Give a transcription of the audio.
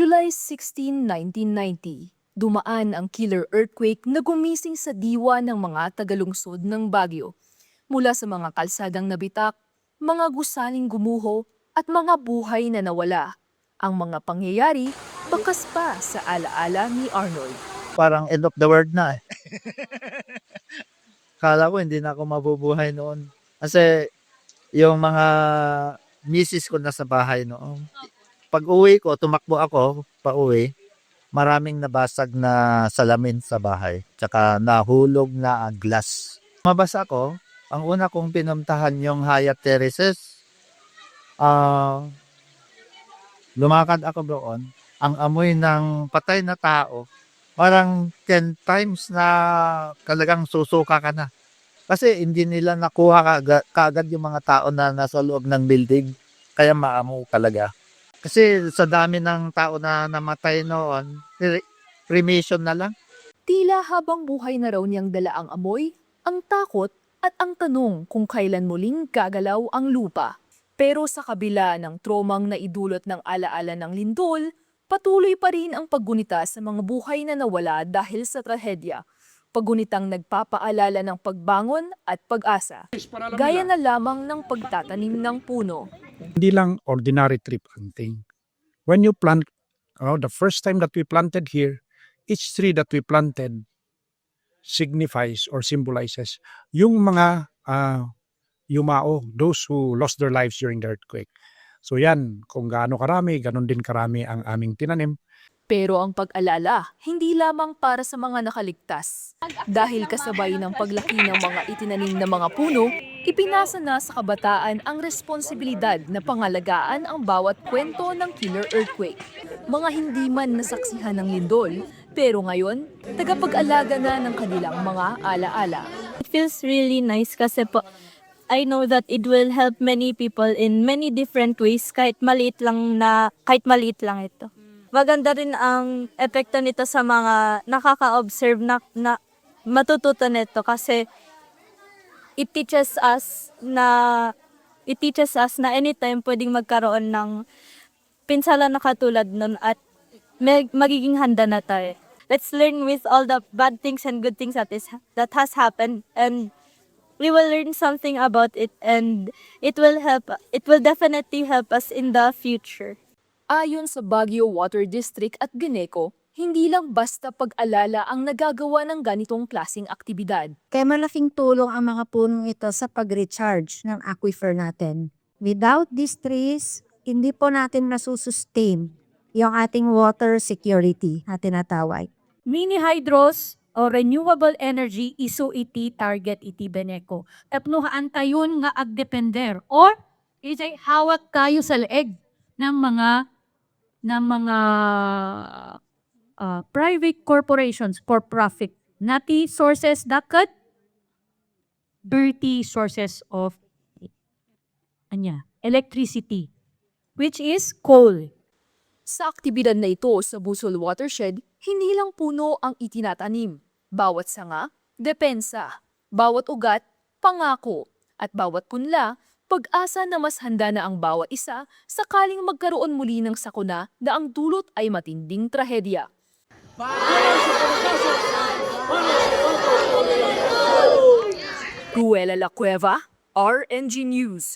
July 16, 1990, dumaan ang killer earthquake na gumising sa diwa ng mga tagalungsod ng Baguio. Mula sa mga kalsadang nabitak, mga gusaling gumuho at mga buhay na nawala. Ang mga pangyayari bakas pa sa alaala ni Arnold. Parang end of the world na eh. Kala ko hindi na ako mabubuhay noon. Kasi yung mga misis ko nasa bahay noon. Pag uwi ko, tumakbo ako pa uwi. Maraming nabasag na salamin sa bahay. Tsaka nahulog na glass. Mabasa ko, ang una kong pinuntahan yung Hyatt Terraces. Ah, lumakad ako doon. Ang amoy ng patay na tao, parang 10 times na kalagang susuka ka na. Kasi hindi nila nakuha kaagad yung mga tao na nasa loob ng building. Kaya maamo talaga. Kasi sa dami ng tao na namatay noon, re- cremation na lang. Tila habang buhay na raw niyang dala ang amoy, ang takot at ang tanong kung kailan muling gagalaw ang lupa. Pero sa kabila ng tromang na idulot ng alaala ng lindol, patuloy pa rin ang paggunita sa mga buhay na nawala dahil sa trahedya. Paggunitang nagpapaalala ng pagbangon at pag-asa. Gaya na lamang ng pagtatanim ng puno. hindi lang ordinary tree planting. When you plant, oh, the first time that we planted here, each tree that we planted signifies or symbolizes yung mga ah, yumao, those who lost their lives during the earthquake. So yan, kung gaano karami, ganon din karami ang aming tinanim. Pero ang pag-alala, hindi lamang para sa mga nakaligtas. Dahil kasabay ng paglaki ng mga itinanim na mga puno, ipinasa na sa kabataan ang responsibilidad na pangalagaan ang bawat kwento ng killer earthquake. Mga hindi man nasaksihan ng lindol, pero ngayon, tagapag-alaga na ng kanilang mga alaala. It feels really nice kasi po I know that it will help many people in many different ways kahit maliit lang na kahit maliit lang ito. Maganda rin ang epekto nito sa mga nakaka-observe na, na matututo nito kasi it teaches us na it teaches us na anytime pwedeng magkaroon ng pinsala na katulad nun at may, magiging handa na tayo. Let's learn with all the bad things and good things that is that has happened and we will learn something about it and it will help it will definitely help us in the future. Ayon sa Baguio Water District at Gineco, hindi lang basta pag-alala ang nagagawa ng ganitong klasing aktibidad. Kaya malaking tulong ang mga punong ito sa pag-recharge ng aquifer natin. Without these trees, hindi po natin masusustain yung ating water security na tinatawag. mini hydros o renewable energy isu iti target iti Beneco. Tapnuhaan tayon nga agdepender or iti hawak kayo sa leeg ng mga ng mga ah, private corporations for profit. Nati sources dakat dirty sources of anya, electricity which is coal. Sa aktibidad na ito sa Busol Watershed, hindi lang puno ang itinatanim. Bawat sanga, depensa. Bawat ugat, pangako. At bawat punla, pag-asa na mas handa na ang bawat isa sakaling magkaroon muli ng sakuna na ang dulot ay matinding trahedya. Ruela La Cueva, RNG News.